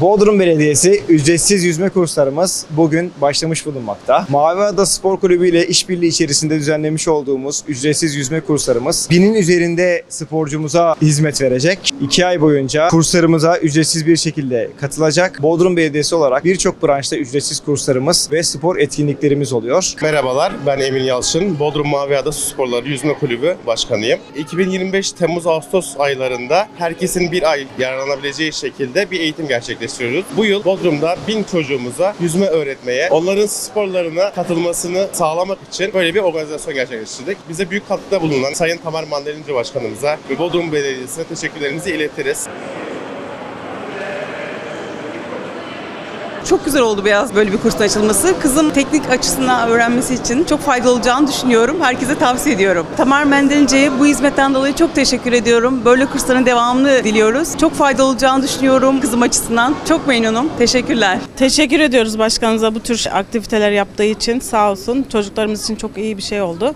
Bodrum Belediyesi ücretsiz yüzme kurslarımız bugün başlamış bulunmakta. Mavi Ada Spor Kulübü ile işbirliği içerisinde düzenlemiş olduğumuz ücretsiz yüzme kurslarımız binin üzerinde sporcumuza hizmet verecek. İki ay boyunca kurslarımıza ücretsiz bir şekilde katılacak. Bodrum Belediyesi olarak birçok branşta ücretsiz kurslarımız ve spor etkinliklerimiz oluyor. Merhabalar, ben Emin Yalçın. Bodrum Maviada Su Sporları Yüzme Kulübü Başkanıyım. 2025 Temmuz-Ağustos aylarında herkesin bir ay yararlanabileceği şekilde bir eğitim gerçekleştiriyoruz. Bu yıl Bodrum'da bin çocuğumuza yüzme öğretmeye, onların sporlarına katılmasını sağlamak için böyle bir organizasyon gerçekleştirdik. Bize büyük katkıda bulunan Sayın Tamer Mandalinci Başkanımıza ve Bodrum Belediyesi'ne teşekkürlerimizi iletiriz. Çok güzel oldu Beyaz böyle bir kursun açılması. Kızım teknik açısından öğrenmesi için çok faydalı olacağını düşünüyorum. Herkese tavsiye ediyorum. Tamar Mendelince'ye bu hizmetten dolayı çok teşekkür ediyorum. Böyle kursların devamını diliyoruz. Çok faydalı olacağını düşünüyorum kızım açısından. Çok memnunum. Teşekkürler. Teşekkür ediyoruz başkanımıza bu tür aktiviteler yaptığı için. Sağ olsun. Çocuklarımız için çok iyi bir şey oldu.